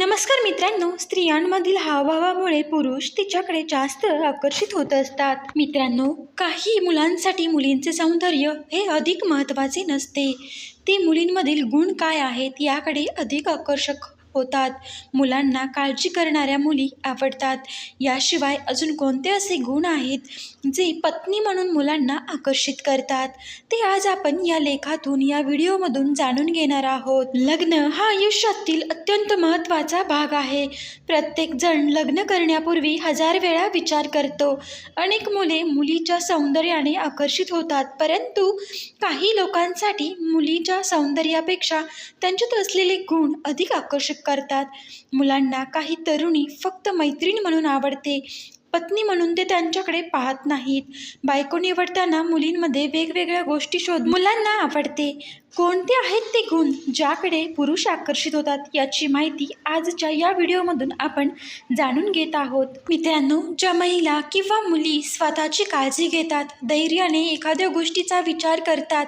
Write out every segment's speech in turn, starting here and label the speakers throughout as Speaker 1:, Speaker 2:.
Speaker 1: नमस्कार मित्रांनो स्त्रियांमधील हावभावामुळे पुरुष तिच्याकडे जास्त आकर्षित होत असतात. मित्रांनो काही मुलांसाठी मुलींचे सौंदर्य हे अधिक महत्त्वाचे नसते. ते मुलींमधील गुण काय आहेत याकडे अधिक आकर्षक होतात. मुलांना काळजी करणाऱ्या मुली आवडतात. याशिवाय अजून कोणते असे गुण आहेत जे पत्नी म्हणून मुलांना आकर्षित करतात? ते आज आपण या लेखातून या व्हिडिओमधून जाणून घेणार आहोत. लग्न हा आयुष्यातील अत्यंत महत्त्वाचा भाग आहे. प्रत्येक जण लग्न करण्यापूर्वी हजार वेळा विचार करतो. अनेक मुले मुलीच्या सौंदर्याने आकर्षित होतात परंतु काही लोकांसाठी मुलीच्या सौंदर्यापेक्षा त्यांच्यात असलेले गुण अधिक आकर्षक करतात. मुलांना काही तरुणी फक्त मैत्रीण म्हणून आवडते. पत्नी म्हणून ते त्यांच्याकडे पाहत नाहीत. बायको निवडताना मुलींमध्ये वेगवेगळ्या गोष्टी शोध मुलांना आवडते. कोणते आहेत ते गुण ज्याकडे पुरुष आकर्षित होतात याची माहिती आजच्या या व्हिडिओमधून आपण जाणून घेत आहोत. मित्रांनो ज्या महिला किंवा मुली स्वतःची काळजी घेतात धैर्याने एखाद्या गोष्टीचा विचार करतात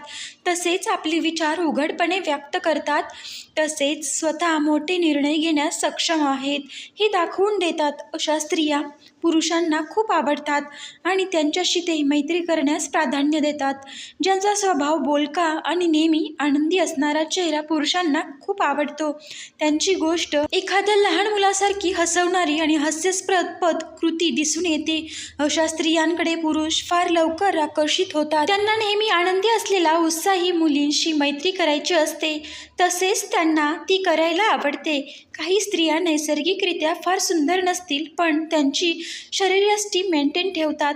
Speaker 1: तसेच आपले विचार उघडपणे व्यक्त करतात तसेच स्वतः मोठे निर्णय घेण्यास सक्षम आहेत हे दाखवून देतात. अशा स्त्रिया पुरुषांना खूप आवडतात आणि त्यांच्याशी ते मैत्री करण्यास प्राधान्य देतात. ज्यांचा स्वभाव बोलका आणि नेहमी आनंदी असणारा चेहरा पुरुषांना खूप आवडतो. त्यांची गोष्ट एखाद्या लहान मुलासारखी हसवणारी आणि हास्यास्पद पद कृती दिसून येते. अशा स्त्रियांकडे पुरुष फार लवकर आकर्षित होतात. त्यांना नेहमी आनंदी असलेला उत्साही मुलींशी मैत्री करायची असते. तसेच त्यांना ती करायला आवडते. काही स्त्रिया नैसर्गिकरित्या फार सुंदर नसतील पण त्यांची शरीरयष्टी मेंटेन ठेवतात.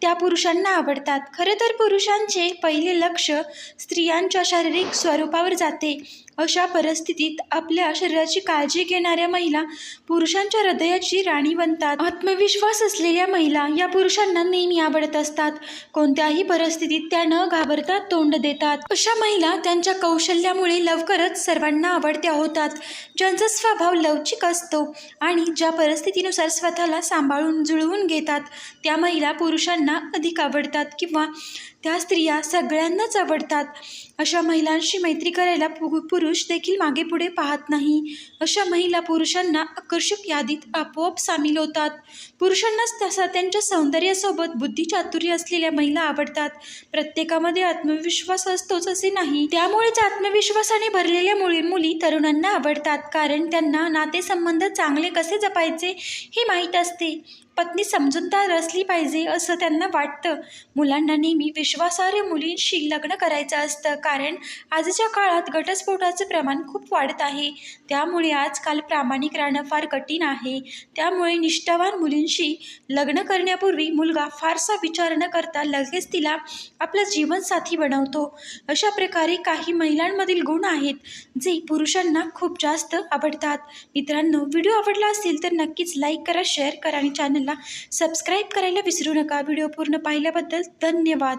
Speaker 1: त्या पुरुषांना आवडतात. खरं तर पुरुषांचे पहिले लक्ष स्त्रियांच्या शारीरिक स्वरूपावर जाते. अशा परिस्थितीत आपल्या शरीराची काळजी घेणाऱ्या महिला पुरुषांच्या हृदयाची राणी बनतात. आत्मविश्वास असलेल्या महिला या पुरुषांना नेहमी आवडत असतात. कोणत्याही परिस्थितीत त्या न घाबरता तोंड देतात. अशा महिला त्यांच्या कौशल्यामुळे लवकरच सर्वांना आवडत्या होतात. ज्यांचा स्वभाव लवचिक असतो आणि ज्या परिस्थितीनुसार स्वतःला सांभाळून जुळवून घेतात त्या महिला पुरुषांना अधिक आवडतात किंवा त्या स्त्रिया सगळ्यांनाच आवडतात. अशा महिलांशी मैत्री करायला पु पुरुष देखील मागे पुढे पाहत नाही. अशा महिला पुरुषांना आकर्षक यादीत आपोआप सामील होतात. पुरुषांनाच तसा त्यांच्या सौंदर्यासोबत बुद्धिचातुर्य असलेल्या महिला आवडतात. प्रत्येकामध्ये आत्मविश्वास असतोच असे नाही. त्यामुळेच आत्मविश्वासाने भरलेल्या मुली मुली तरुणांना आवडतात. कारण त्यांना नातेसंबंध चांगले कसे जपायचे हे माहीत असते. पत्नी समजूतदार असली पाहिजे असं त्यांना वाटतं. मुलांना नेहमी विश्वासार्ह मुलींशी लग्न करायचं असतं. कारण आजच्या काळात घटस्फोटाचं प्रमाण खूप वाढत आहे. त्यामुळे आजकाल प्रामाणिक राहणं फार कठीण आहे. त्यामुळे निष्ठावान मुलींशी लग्न करण्यापूर्वी मुलगा फारसा विचार न करता लगेच तिला आपला जीवनसाथी बनवतो. अशा प्रकारे काही महिलांमधील गुण आहेत जे पुरुषांना खूप जास्त आवडतात. मित्रांनो व्हिडिओ आवडला असेल तर नक्कीच लाईक करा शेअर करा आणि चॅनलला सबस्क्राईब करायला विसरू नका. व्हिडिओ पूर्ण पाहिल्याबद्दल धन्यवाद.